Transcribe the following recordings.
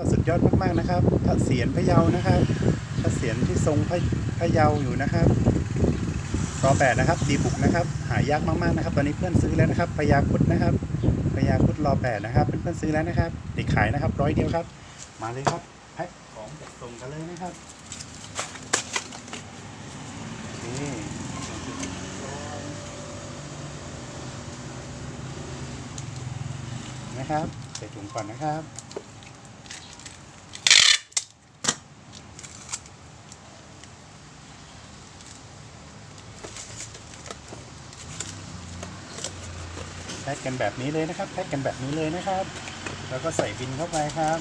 ก็สุดยอดมากๆนะครับพระเศียรพะเยานะครับพระเศียรที่ทรงพระพะเยาอยู่นะครับรอแปดนะครับดีบุกนะครับ หายากมากๆนะครับ ตอนนี้เพื่อนซื้อแล้วนะครับพญาคุดนะครับพญาคุดรอแปดนะครับเพื่อนๆซื้อแล้วนะครับเด็กขายนะครับร้อยเดียวครับ มาเลยครับแพ็คของจัดส่งกันเลยนะครับนี่นะครับใส่ถุงก่อนนะครับ แพ็กกันแบบนี้เลยนะครับแพ็กกันแบบนี้เลยนะครับ แล้วก็ใส่บินเข้าไปครับ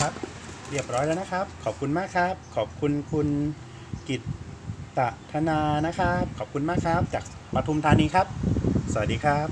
ครับ เรียบร้อยแล้วนะครับ ขอบคุณมากครับ ขอบคุณคุณกิตตธนานะครับ ขอบคุณมากครับ จากปทุมธานีครับ สวัสดีครับ